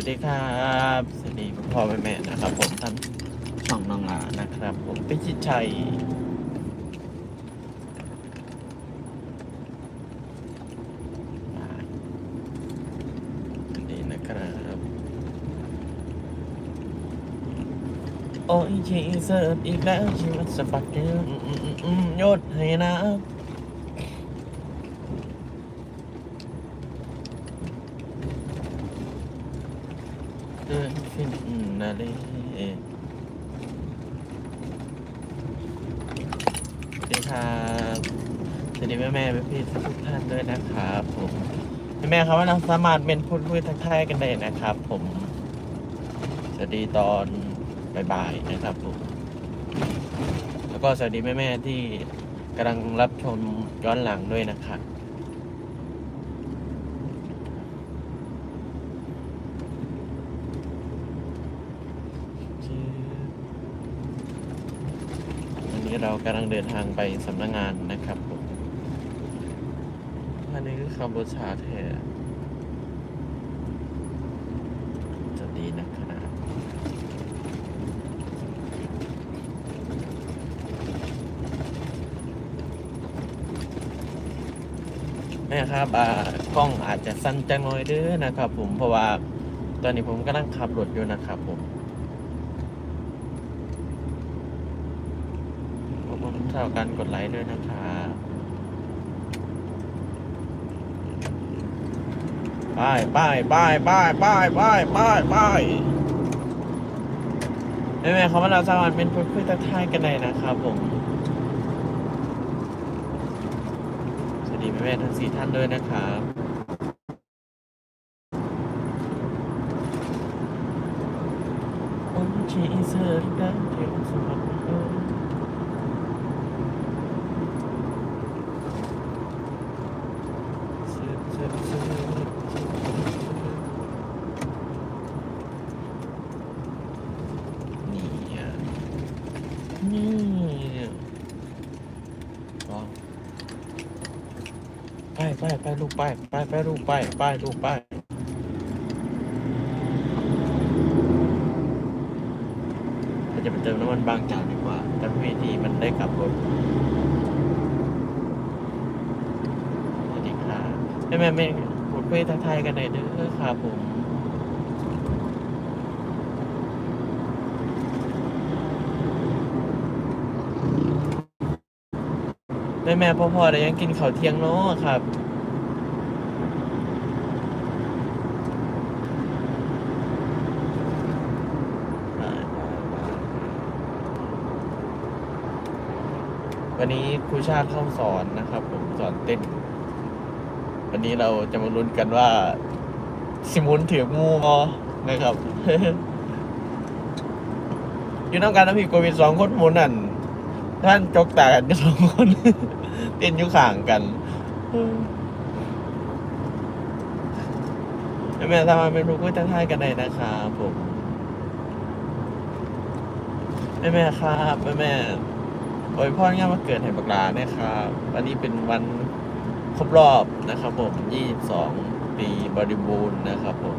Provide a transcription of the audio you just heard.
วัสดีครับสวัสดีคุณพ่อแม่แม่นะครับ ผมท่านช่องน้องหลานะครับ ผมพิชิตชัยสวัสดีนะครับโอ้ยชีเสิร์ฟอีกแล้วชีวิตสะบัดเดืออืมอืมอืมอืมโยดให้นะ เดินขึ้นนาเลสวัสดีครับสวัสดีแม่แม่พี่ทุกท่านด้วยนะครับผมแม่แม่ครับว่าเราสามารถเป็นพูดคุยทักทายกันได้นะครับ ผมสวัสดีตอนบ่ายๆนะครับผมแล้วก็สวัสดีแม่แม่ที่กำลังรับชมย้อนหลังด้วยนะครับ วันนี้ เรากำลังเดินทางไปสำนักงงานนะครับผมอันนี้คือคำบูชาแท้จะดีนะครับแม่ครับอ่ากล้องอาจจะสั้นจังหน่อยเด้อนะครับ ผมเพราะว่าตอนนี้ผมกำลังขับรถอยู่นะครับผม ขอบคุณสำหรับการกดไลค์ด้วยนะครับไปไปไปไปไปไปไปไปแม่แม่เขามาเราสามารถเป็นเพูดคุยทักทายกันได้นะครับผม สวัสดีแม่แม่ทั้งสี่ท่านด้วยนะครับโอ้ชีเซอร์ดังเทียมสมัครเออ นี่อะนี่ลอง ไปไปไปลูกไปไปไปลูกไปไปลูกไปเราจะไปเติมน้ำมันบางจากดีกว่าแต่พี่ทีมันได้กลับรถสวัสดีครับแม่แม่แม่พูดคุยทักทายกันหน่อยเด้อครับผม ม่แม่พ่อพ่อได้ยังกินข้าวเที่ยงเนาะครับวันนี้ครูชาติเข้าสอนนะครับ ผมสอนเต้น วันนี้เราจะมาลุ้นกันว่า สิมุนถืองูมอนะครับ อยู่น้ำการน้ำผีโควิดสองคนหมุนนั่นท่านจกตากันกันสองคน เต้นอยู่ข้างกันแม่แม่ทำมาเป็นผู้คุยทักทายกันได้นะครับผมแม่แม่ครับแม่แม่โอยพ่องานมาเกิดให้บักลาเนี่ยครับวันนี้เป็นวันครบรอบนะครับผม 22 ปีบริบูรณ์นะครับผม